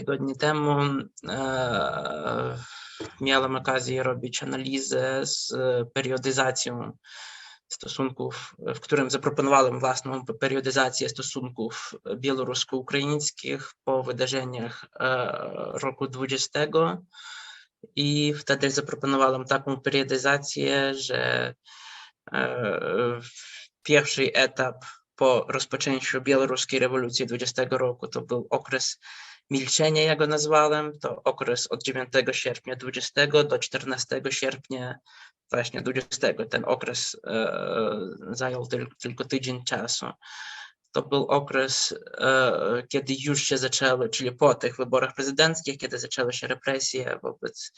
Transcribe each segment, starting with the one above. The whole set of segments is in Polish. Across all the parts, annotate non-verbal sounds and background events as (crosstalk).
tygodni temu e, miałem okazję robić analizę z periodyzacją stosunków, w którym zaproponowałem własną periodyzację stosunków białorusko-ukraińskich po wydarzeniach e, roku 20 i wtedy zaproponowałem taką periodyzację, że e, pierwszy etap po rozpoczęciu białoruskiej rewolucji 20 roku to był okres milczenia, jak go nazwałem, to okres od 9 sierpnia 20 do 14 sierpnia właśnie 20. Ten okres e, zajął tylko, tylko tydzień czasu. To był okres, e, kiedy już się zaczęły, czyli po tych wyborach prezydenckich, kiedy zaczęły się represje wobec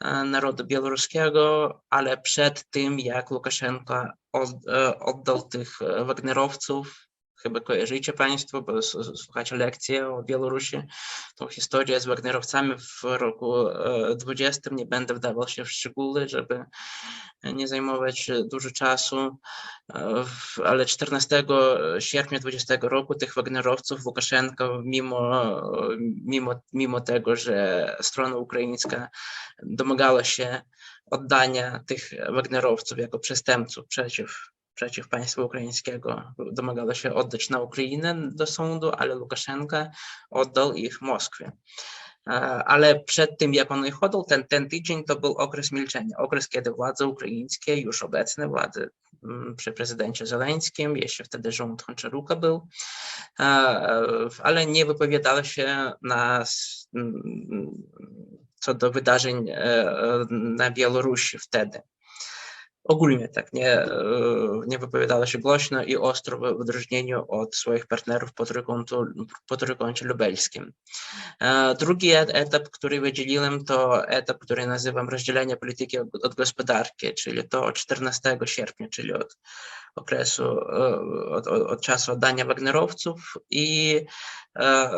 e, narodu białoruskiego, ale przed tym, jak Łukaszenko od, e, oddał tych e, Wagnerowców, chyba kojarzycie Państwo, bo słuchacie lekcje o Białorusi, tą historię z Wagnerowcami w roku e, 20. Nie będę wdawał się w szczegóły, żeby nie zajmować e, dużo czasu, e, ale 14 sierpnia 20 roku tych Wagnerowców Łukaszenko, mimo, mimo, mimo tego, że strona ukraińska domagała się oddania tych Wagnerowców jako przestępców przeciw, przeciw państwu ukraińskiego, domagała się oddać na Ukrainę do sądu, ale Łukaszenko oddał ich Moskwie. E, Ale przed tym, jak on ich oddał, ten, ten tydzień to był okres milczenia, okres, kiedy władze ukraińskie, już obecne władze mm, przy prezydencie Zeleńskim, jeszcze wtedy rząd Honczaruka był, e, ale nie wypowiadały się na, mm, co do wydarzeń e, na Białorusi wtedy. Ogólnie tak, nie, e, nie wypowiadała się głośno i ostro w odróżnieniu od swoich partnerów po trójkątu, trójkącie lubelskim. E, Drugi et- etap, który wydzieliłem, to etap, który nazywam rozdzielenie polityki od, od gospodarki, czyli to od 14 sierpnia, czyli od okresu, e, od, od, od czasu oddania Wagnerowców i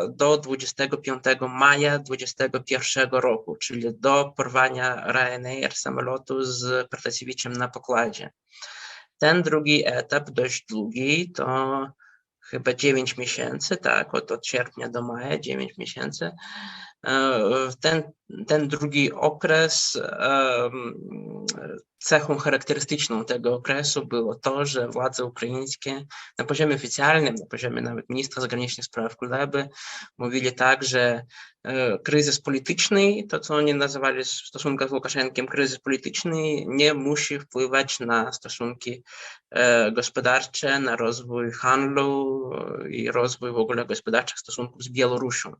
do 25 maja 2021 roku, czyli do porwania Ryanair samolotu z Protasiewiczem na pokładzie. Ten drugi etap, dość długi, to chyba 9 miesięcy, tak, od, od sierpnia do maja, 9 miesięcy. E, Ten, ten drugi okres, cechą charakterystyczną tego okresu było to, że władze ukraińskie na poziomie oficjalnym, na poziomie nawet ministra zagranicznych spraw Kuleby, mówili tak, że e, kryzys polityczny, to co oni nazywali w stosunkach z Łukaszenkiem kryzys polityczny, nie musi wpływać na stosunki e, gospodarcze, na rozwój handlu e, i rozwój w ogóle gospodarczych stosunków z Białorusią.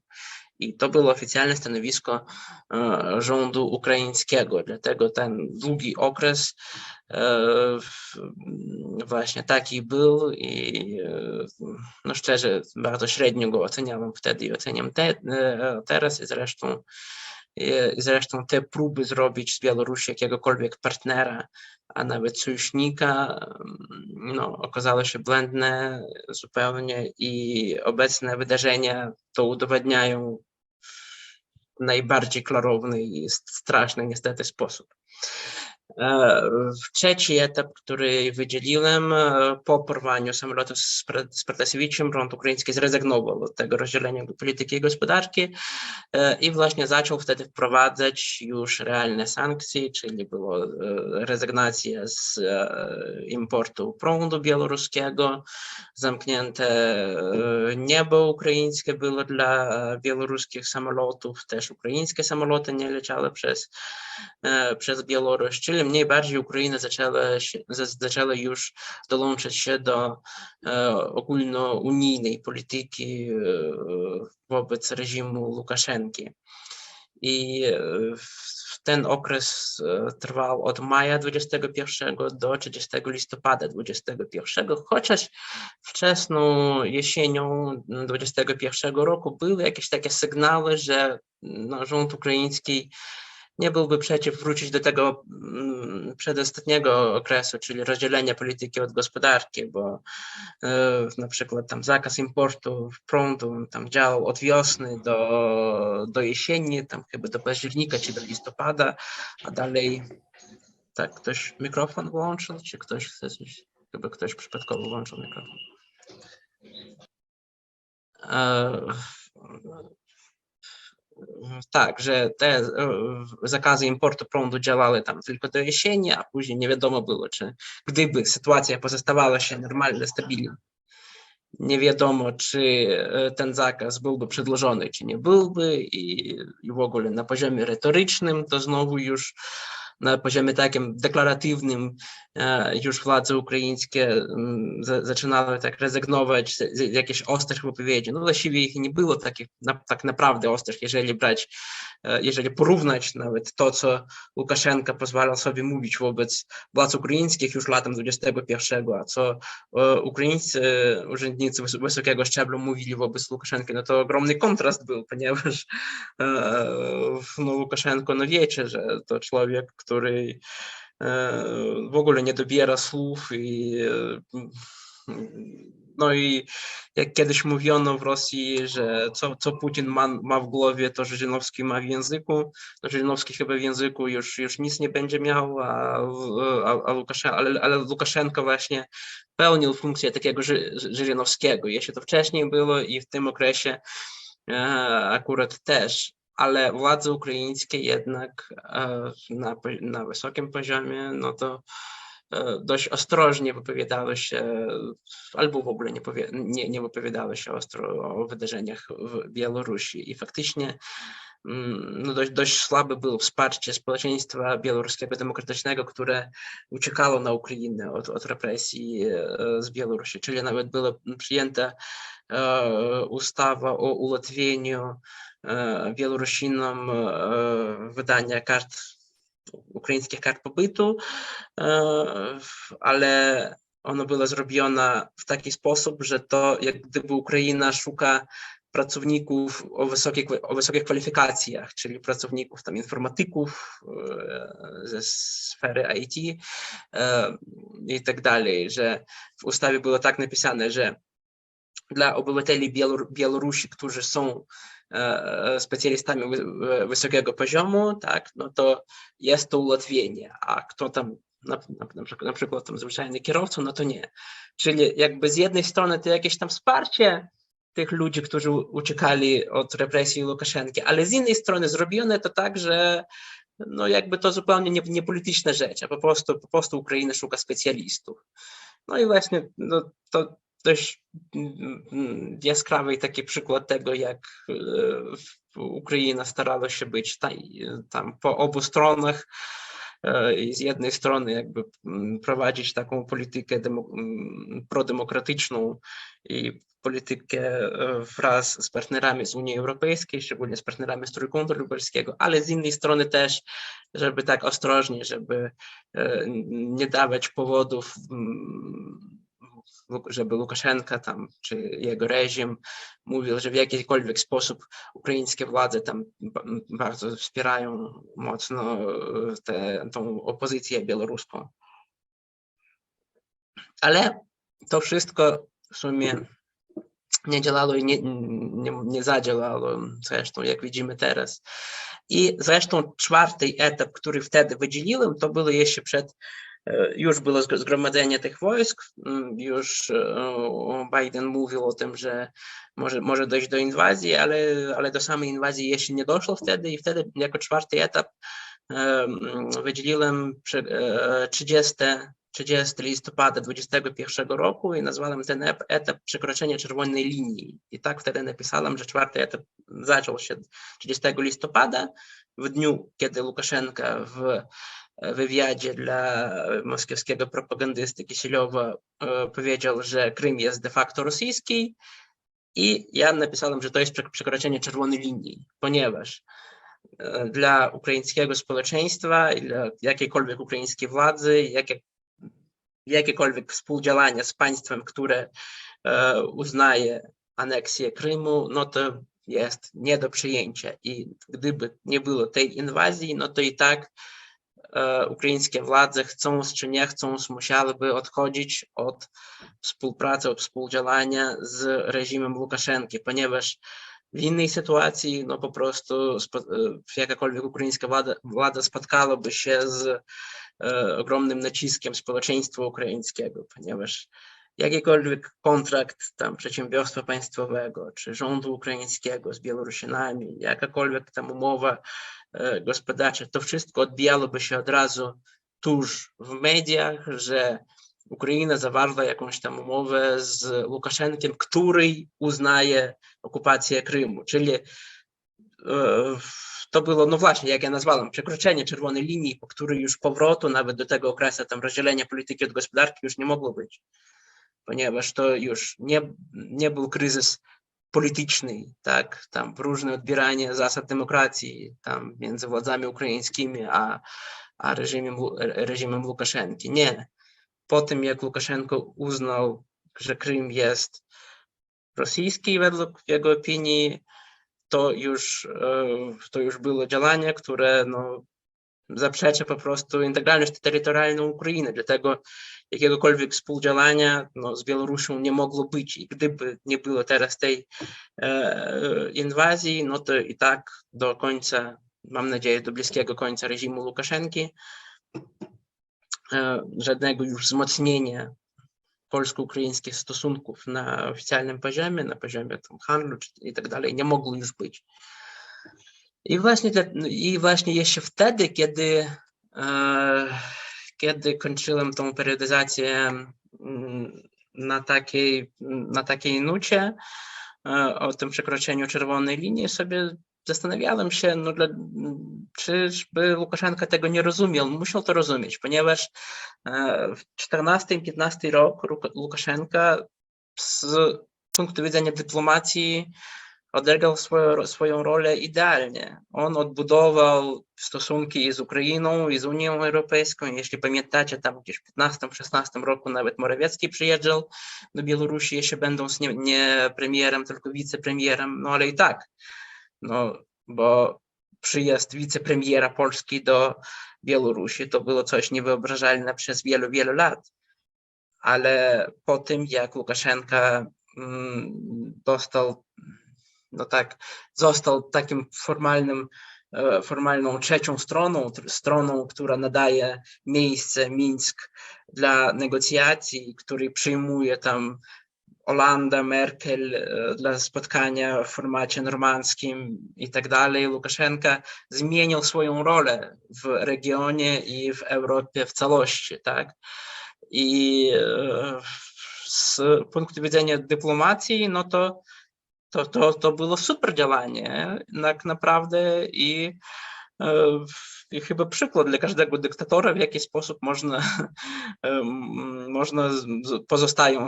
I to było oficjalne stanowisko e, rządu ukraińskiego. Dlatego ten długi okres e, właśnie taki był i e, no szczerze bardzo średnio go oceniałem wtedy i oceniam te, teraz i zresztą zresztą te próby zrobić z Białorusi jakiegokolwiek partnera, a nawet sojusznika, em, no, okazało się błędne zupełnie i obecne wydarzenia to udowadniają w najbardziej klarowny i straszny niestety sposób. E, Trzeci etap, który wydzieliłem e, po porwaniu samolotu z z rząd ukraiński zrezygnował od tego rozdzielenia polityki i gospodarki e, i właśnie zaczął wtedy wprowadzać już realne sankcje, czyli było rezygnacja z importu prądu białoruskiego, zamknięte niebo ukraińskie było dla białoruskich samolotów, też ukraińskie samoloty nie leciały przez, przez Białoruś, mniej bardziej Ukraina zaczęła, się, za- zaczęła już dołączyć się do e, ogólnounijnej polityki e, wobec reżimu Łukaszenki. I e, ten okres e, trwał od maja 21 do 30 listopada 21, chociaż wczesną jesienią 21 roku były jakieś takie sygnały, że no, rząd ukraiński nie byłby przeciw wrócić do tego mm, przedostatniego okresu, czyli rozdzielenia polityki od gospodarki, bo e, na przykład tam zakaz importu prądu tam działał od wiosny do, do jesieni, tam chyba do października czy do listopada, a dalej tak, ktoś mikrofon włączył, czy ktoś chce coś, chyba ktoś przypadkowo włączył mikrofon. E, tak, że te e, zakazy importu prądu działały tam tylko do jesieni, a później nie wiadomo było, czy gdyby sytuacja pozostawała się normalna, stabilna, nie wiadomo, czy e, ten zakaz byłby przedłożony, czy nie byłby i, i w ogóle na poziomie retorycznym to znowu już na poziomie takim deklaratywnym e, już władze ukraińskie mm, zaczynały tak rezygnować z, jakichś ostrych wypowiedzi. No właściwie ich nie było takich tak naprawdę ostrych, jeżeli brać, e, jeżeli porównać nawet to, co Łukaszenka pozwalał sobie mówić wobec władz ukraińskich już latem 21, a co e, ukraińscy urzędnicy wysokiego szczebla mówili wobec Łukaszenki, no to ogromny kontrast był, ponieważ no, Łukaszenko no wiecie, że to człowiek, który w ogóle nie dobiera słów i no i jak kiedyś mówiono w Rosji, że co, co Putin ma, ma w głowie, to Żydynowski ma w języku, to Żydynowski chyba w języku już, już nic nie będzie miał, a, a, a ale, ale Łukaszenko właśnie pełnił funkcję takiego Żydynowskiego. Jeśli to wcześniej było i w tym okresie akurat też ale władze ukraińskie jednak e, na, na wysokim poziomie, no to e, dość ostrożnie wypowiadały się, albo w ogóle nie, powie, nie, nie wypowiadały się ostro o wydarzeniach w Białorusi. I faktycznie no dość, dość słabe było wsparcie społeczeństwa białoruskiego demokratycznego, które uciekało na Ukrainę od, od represji e, z Białorusi. Czyli nawet była przyjęta ustawa o ułatwieniu Białorusinom wydania kart, ukraińskich kart pobytu, ale ono było zrobione w taki sposób, że to jak gdyby Ukraina szuka pracowników o wysokich, o wysokich kwalifikacjach, czyli pracowników tam informatyków ze sfery IT i tak dalej, że w ustawie było tak napisane, że dla obywateli Białorusi, którzy są specjalistami wysokiego poziomu, tak, no to jest to ułatwienie, a kto tam na, na, na przykład tam zwyczajny kierowca, no to nie. Czyli jakby z jednej strony to jakieś tam wsparcie tych ludzi, którzy uciekali od represji Łukaszenki, ale z innej strony zrobione to tak, że no jakby to zupełnie nie, nie a po prostu, po prostu Ukraina szuka specjalistów. No i właśnie no, to dość mm, jaskrawy taki przykład tego, jak e, Ukraina starała się być tam po obu stronach e, i z jednej strony jakby mm, prowadzić taką politykę mm, prodemokratyczną i politykę e, wraz z partnerami z Unii Europejskiej, szczególnie z partnerami z Trójkątu Lubelskiego, ale z innej strony też, żeby tak ostrożnie, żeby nie dawać powodów żeby Łukaszenka tam, czy jego reżim mówił, że w jakikolwiek sposób ukraińskie władze tam bardzo wspierają mocno tę tą opozycję białoruską. Ale to wszystko w sumie nie działało i nie, nie, nie zadziałało, zresztą jak widzimy teraz. I zresztą czwarty etap, który wtedy wydzieliłem, to było jeszcze przed już było zgromadzenie tych wojsk, już Biden mówił o tym, że może, może dojść do inwazji, ale, ale do samej inwazji jeszcze nie doszło wtedy i wtedy jako czwarty etap wydzieliłem 30, 30 listopada 2021 roku i nazwałem ten etap przekroczenia czerwonej linii. I tak wtedy napisałem, że czwarty etap zaczął się 30 listopada, w dniu, kiedy Łukaszenka w wywiadzie dla moskiewskiego propagandysty Kisielowa powiedział, że Krym jest de facto rosyjski i ja napisałem, że to jest przekroczenie czerwonej linii, ponieważ dla ukraińskiego społeczeństwa dla jakiejkolwiek ukraińskiej władzy, jakie, jakiekolwiek współdziałania z państwem, które uznaje aneksję Krymu, no to jest nie do przyjęcia. I gdyby nie było tej inwazji, no to i tak ukraińskie władze chcąc czy nie chcąc musiałyby odchodzić od współpracy, od współdziałania z reżimem Łukaszenki, ponieważ w innej sytuacji no po prostu jakakolwiek ukraińska władza, władza spotkałaby się z ogromnym naciskiem społeczeństwa ukraińskiego, ponieważ jakikolwiek kontrakt tam przedsiębiorstwa państwowego czy rządu ukraińskiego z Białorusinami, jakakolwiek tam umowa e, gospodarcza, to wszystko odbijałoby się od razu tuż w mediach, że Ukraina zawarła jakąś tam umowę z Łukaszenkiem, który uznaje okupację Krymu, czyli e, to było, no właśnie, jak ja nazwałem, przekroczenie czerwonej linii, po której już powrotu nawet do tego okresu tam rozdzielenia polityki od gospodarki już nie mogło być, ponieważ to już nie, nie był kryzys polityczny, tak, tam różne odbieranie zasad demokracji tam między władzami ukraińskimi a, a reżimem, reżimem Łukaszenki. Nie. Po tym, jak Łukaszenko uznał, że Krym jest rosyjski według jego opinii, to już, e, to już było działanie, które no, zaprzecza po prostu integralności terytorialnej Ukrainy. Dlatego jakiegokolwiek współdziałania no, z Białorusią nie mogło być. I gdyby nie było teraz tej e, inwazji, no to i tak do końca, mam nadzieję, do bliskiego końca reżimu Łukaszenki, e, żadnego już wzmocnienia polsko-ukraińskich stosunków na oficjalnym poziomie, na poziomie tam handlu i tak dalej, nie mogło już być. I właśnie, i właśnie jeszcze wtedy, kiedy, e, kiedy kończyłem tą periodyzację mm, na takiej, na takiej nucie, e, o tym przekroczeniu czerwonej linii, sobie zastanawiałem się, no, czyżby Łukaszenka tego nie rozumiał. Musiał to rozumieć, ponieważ e, w 14-15 rok Łukaszenka z punktu widzenia dyplomacji odegrał swoją, swoją rolę idealnie. On odbudował stosunki z Ukrainą, i z Unią Europejską. Jeśli pamiętacie, tam gdzieś w 15-16 roku nawet Morawiecki przyjeżdżał do Białorusi, jeszcze będąc nie, nie premierem, tylko wicepremierem, no ale i tak, no bo przyjazd wicepremiera Polski do Białorusi to było coś niewyobrażalne przez wielu, wielu lat. Ale po tym, jak Łukaszenka mm, dostał no tak, został takim formalnym, e, formalną trzecią stroną, stroną, która nadaje miejsce Mińsk dla negocjacji, który przyjmuje tam Olanda, Merkel e, dla spotkania w formacie normandzkim i tak dalej. Łukaszenka zmienił swoją rolę w regionie i w Europie w całości, tak? I e, z punktu widzenia dyplomacji, no to to, to, to było super działanie, tak naprawdę i, e, chyba przykład dla każdego dyktatora, w jaki sposób można, (laughs) można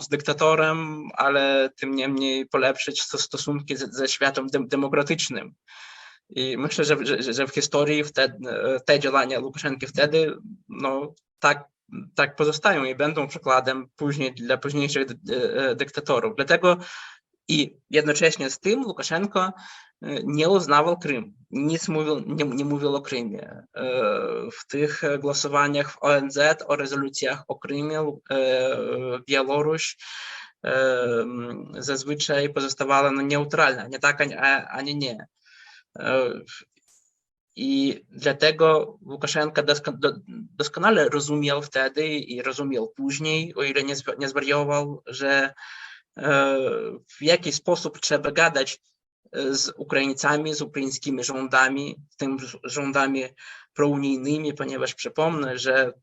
z dyktatorem, ale tym niemniej polepszyć stosunki ze, ze światem demokratycznym. I myślę, że, że, że w historii wtedy, te działania Łukaszenki wtedy no, tak, tak pozostają i będą przykładem później dla późniejszych e, dyktatorów. Dlatego i jednocześnie z tym Łukaszenko nie uznawał Krym, nic mówił, nie, nie mówił o Krymie. W tych głosowaniach w ONZ, o rezolucjach o Krymie, Białoruś zazwyczaj pozostawała no, neutralna, nie tak, ani nie. I dlatego Łukaszenka doskonale rozumiał wtedy i rozumiał później, o ile nie, nie zwariował, że w jaki sposób trzeba gadać z Ukraińcami, z ukraińskimi rządami, w tym rządami prounijnymi, ponieważ przypomnę, że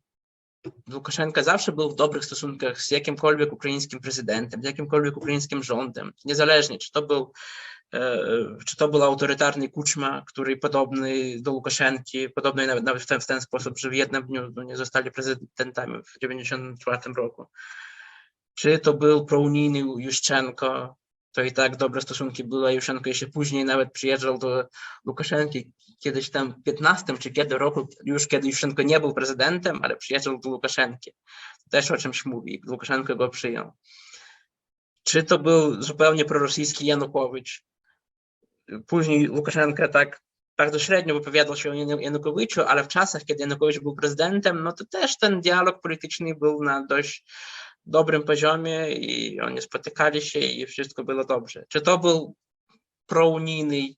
Łukaszenka zawsze był w dobrych stosunkach z jakimkolwiek ukraińskim prezydentem, z jakimkolwiek ukraińskim rządem, niezależnie czy to był czy to był autorytarny Kuczma, który podobny do Łukaszenki, podobny nawet, nawet w, ten, w ten sposób, że w jednym dniu no, nie zostali prezydentami w 1994 roku. Czy to był prounijny Juszczenko, to i tak dobre stosunki były, Juszczenko jeszcze później nawet przyjeżdżał do Łukaszenki kiedyś tam w 15 czy kiedy roku, już kiedy Juszczenko nie był prezydentem, ale przyjeżdżał do Łukaszenki. Też o czymś mówi, Łukaszenko go przyjął. Czy to był zupełnie prorosyjski Janukowicz? Później Łukaszenka tak bardzo średnio wypowiadał się o Janukowiczu, ale w czasach, kiedy Janukowicz był prezydentem, no to też ten dialog polityczny był na dość dobrym poziomie i oni spotykali się i wszystko było dobrze. Czy to był prounijny,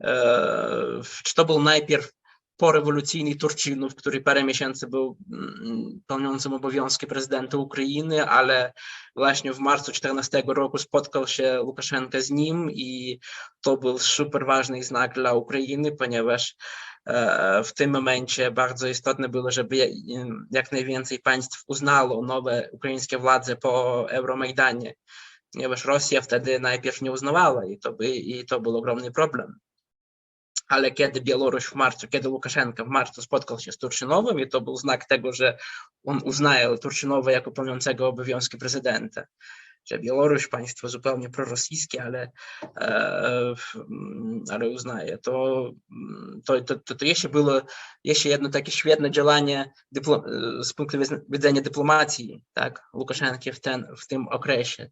e, czy to był najpierw porewolucyjny Turczynów, który parę miesięcy był mm, pełniącym obowiązki prezydenta Ukrainy, ale właśnie w marcu 14 roku spotkał się Łukaszenka z nim i to był super ważny znak dla Ukrainy, ponieważ e, w tym momencie bardzo istotne było, żeby jak najwięcej państw uznało nowe ukraińskie władze po Euromajdanie, ponieważ Rosja wtedy najpierw nie uznawała i to, by, i to był ogromny problem ale kiedy Białoruś w marcu, kiedy Łukaszenka w marcu spotkał się z Turczynowym i to był znak tego, że on uznaje Turczynowa jako pełniącego obowiązki prezydenta, że Białoruś państwo zupełnie prorosyjskie, ale, e, ale uznaje, to, to, to, to jeszcze było jeszcze jedno takie świetne działanie dyplo, z punktu widzenia dyplomacji tak, Łukaszenki w, ten, w tym okresie.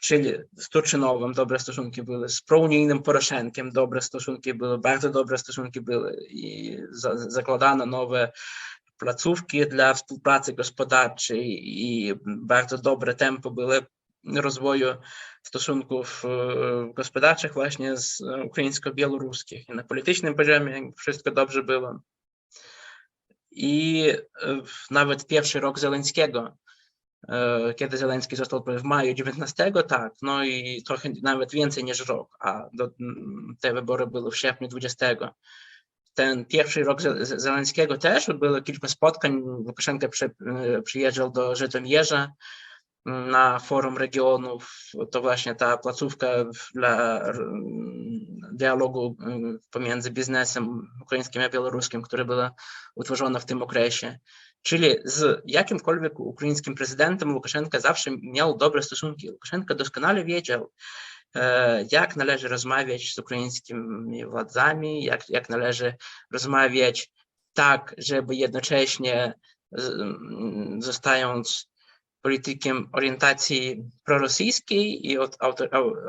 Czyli z Turczynowym dobre stosunki były, z prounijnym Poroszenkiem dobre stosunki były, bardzo dobre stosunki były i za, zakładano nowe placówki dla współpracy gospodarczej i bardzo dobre tempo było rozwoju stosunków gospodarczych właśnie z ukraińsko-białoruskich. I na politycznym poziomie wszystko dobrze było. I nawet pierwszy rok Zeleńskiego kiedy Zeleński został w maju 19, tak, no i trochę nawet więcej niż rok, a do, te wybory były w sierpniu 20. Ten pierwszy rok Zeleńskiego też było kilka spotkań. Łukaszenka przy, przyjeżdżał do Żytomierza na forum regionów. To właśnie ta placówka dla dialogu pomiędzy biznesem ukraińskim a białoruskim, która była utworzona w tym okresie. Czyli z jakimkolwiek ukraińskim prezydentem Łukaszenka zawsze miał dobre stosunki. Łukaszenka doskonale wiedział, jak należy rozmawiać z ukraińskimi władzami, jak, jak należy rozmawiać tak, żeby jednocześnie zostając politykiem orientacji prorosyjskiej i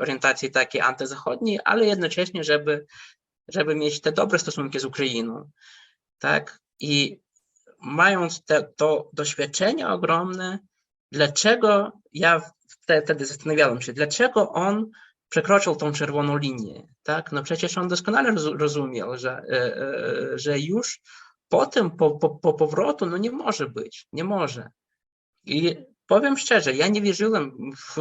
orientacji takiej antyzachodniej, ale jednocześnie, żeby, żeby mieć te dobre stosunki z Ukrainą. Tak? I mając te, to doświadczenie ogromne, dlaczego ja wtedy zastanawiałem się, dlaczego on przekroczył tą czerwoną linię, tak? No przecież on doskonale rozumiał, że, e, e, że już potem, po, po, po powrotu, no nie może być, nie może. I powiem szczerze, ja nie wierzyłem w,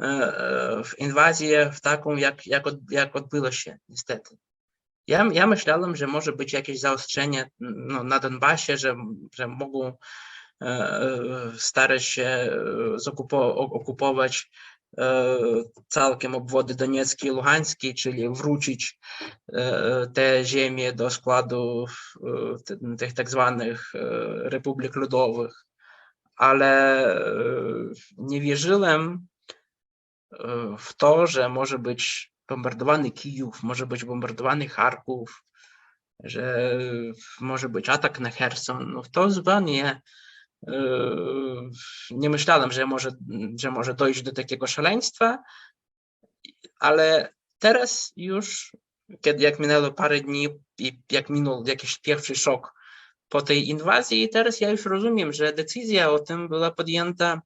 e, w inwazję w taką, jak, jak, od, jak odbyło się, niestety. Ja, ja myślałem, że może być jakieś zaostrzenie no, na Donbasie, że, że mogą e, starać się okupować e, całkiem obwody Doniecki i Luhański, czyli wrócić e, te ziemie do składu e, tych tak zwanych e, republik ludowych. Ale e, nie wierzyłem w to, że może być bombardowany Kijów, może być bombardowany Charków, że może być atak na Herson. No to zupełnie nie myślałem, że może, że może dojść do takiego szaleństwa, ale teraz już, kiedy jak minęło parę dni i jak minął jakiś pierwszy szok po tej inwazji, teraz ja już rozumiem, że decyzja o tym była podjęta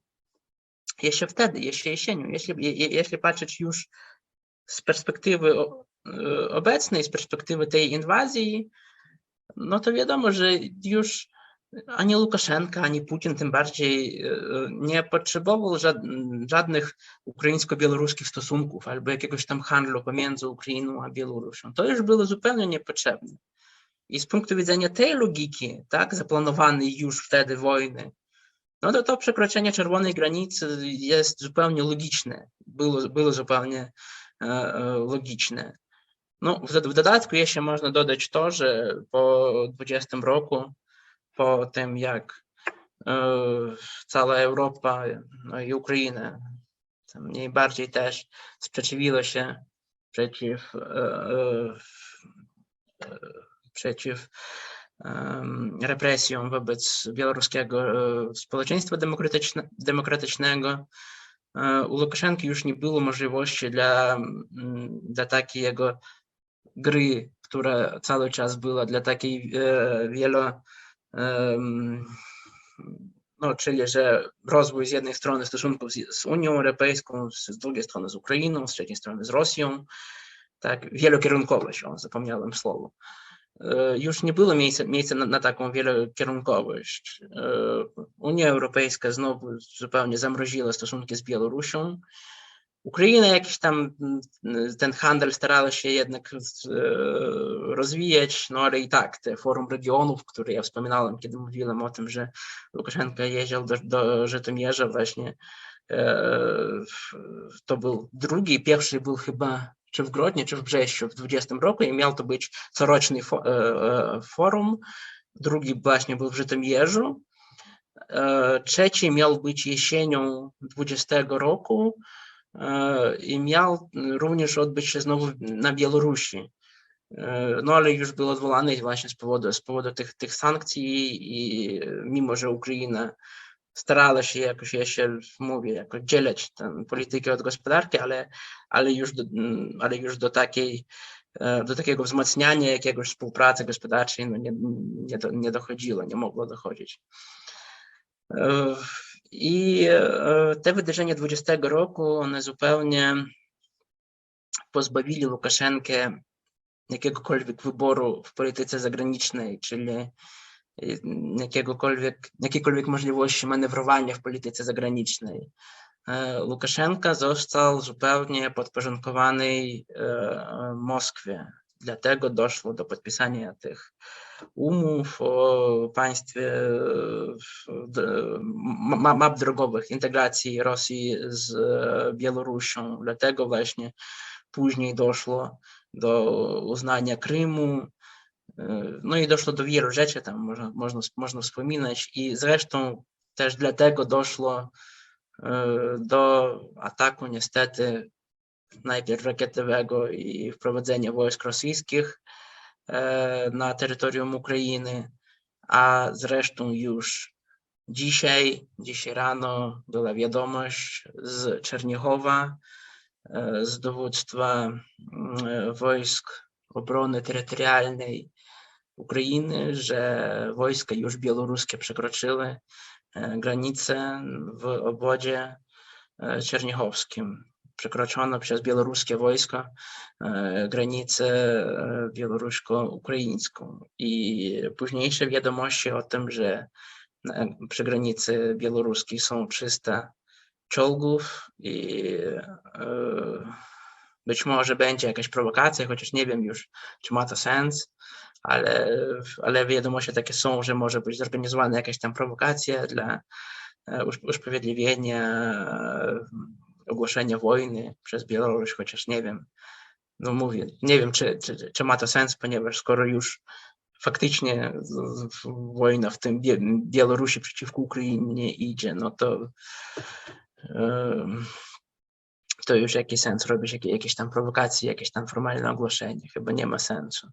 jeszcze wtedy, jeszcze jesienią. Jeśli, jeśli patrzeć już z perspektywy obecnej, z perspektywy tej inwazji, no to wiadomo, że już ani Łukaszenka, ani Putin tym bardziej nie potrzebował żadnych ukraińsko-białoruskich stosunków albo jakiegoś tam handlu pomiędzy Ukrainą a Białorusią. To już było zupełnie niepotrzebne. I z punktu widzenia tej logiki, tak, zaplanowanej już wtedy wojny, no to to przekroczenie czerwonej granicy jest zupełnie logiczne. Było, było zupełnie logiczne. No, w, w dodatku jeszcze można dodać to, że po 20 roku, po tym jak cała Europa no i Ukraina mniej bardziej też sprzeciwiła się przeciw, przeciw represjom wobec białoruskiego społeczeństwa demokratyczne, demokratycznego, u Łukaszenki już nie było możliwości dla, dla takiej jego gry, która cały czas była, dla takiej wielo, no, czyli że rozwój z jednej strony stosunków z, z Unią Europejską, z, z drugiej strony z Ukrainą, z trzeciej strony z Rosją, tak, wielokierunkowość, o, zapomniałem słowo. E, już nie było miejsca, miejsca na, na taką wielokierunkowość. E, Unia Europejska znowu zupełnie zamroziła stosunki z Białorusią. Ukraina jakiś tam mm, ten handel starała się jednak e, rozwijać, no ale i tak te forum regionów, które ja wspominałem, kiedy mówiłem o tym, że Łukaszenka jeździł do, do Żytomierza właśnie, to był drugi, pierwszy był chyba czy w Grodnie, czy w Brześciu w 20 roku i miał to być coroczny e, e, forum, drugi właśnie był w Żytomierzu, e, trzeci miał być jesienią 20 roku, i miał również odbyć się znowu na Białorusi. No ale już był odwołany właśnie z powodu, z powodu tych, tych sankcji i mimo, że Ukraina starała się jakoś, ja się mówię, jakoś dzielać tę politykę od gospodarki, ale, ale, już do, mm, ale już do takiej e, do takiego wzmacniania jakiegoś współpracy gospodarczej no nie, nie, do, nie dochodziło, nie mogło dochodzić. E, I e, te wydarzenia 20 roku, one zupełnie pozbawili Łukaszenkę jakiegokolwiek wyboru w polityce zagranicznej, czyli jakiegokolwiek, jakiejkolwiek możliwości manewrowania w polityce zagranicznej. E, Łukaszenka został zupełnie podporządkowany e, Moskwie. Dlatego doszło do podpisania tych umów o państwie e, map drogowych, integracji Rosji z Białorusią. Dlatego właśnie później doszło do uznania Krymu. No i doszło do wielu rzeczy, tam można, można, można wspominać. I zresztą też dlatego doszło do ataku niestety najpierw rakietowego i wprowadzenia wojsk rosyjskich e, na terytorium Ukrainy, a zresztą już dzisiaj, dzisiaj rano była wiadomość z Czerniechowa, e, z dowództwa mm, e, wojsk obrony terytorialnej Ukrainy, że wojska już białoruskie przekroczyły e, granicę w obwodzie e, czerniechowskim. Przekroczono przez białoruskie wojsko e, granicę e, białorusko-ukraińską i późniejsze wiadomości o tym, że przy granicy białoruskiej są 300 czołgów i e, być może będzie jakaś prowokacja, chociaż nie wiem już, czy ma to sens, ale, ale wiadomości takie są, że może być zorganizowana jakaś tam prowokacja dla e, usprawiedliwienia e, ogłoszenia wojny przez Białoruś, chociaż nie wiem. No mówię, nie wiem, czy, czy, czy ma to sens, ponieważ skoro już faktycznie wojna w tym Białorusi przeciwko Ukrainie idzie, no to to już jaki sens robić jakie, jakieś tam prowokacje, jakieś tam formalne ogłoszenie, chyba nie ma sensu.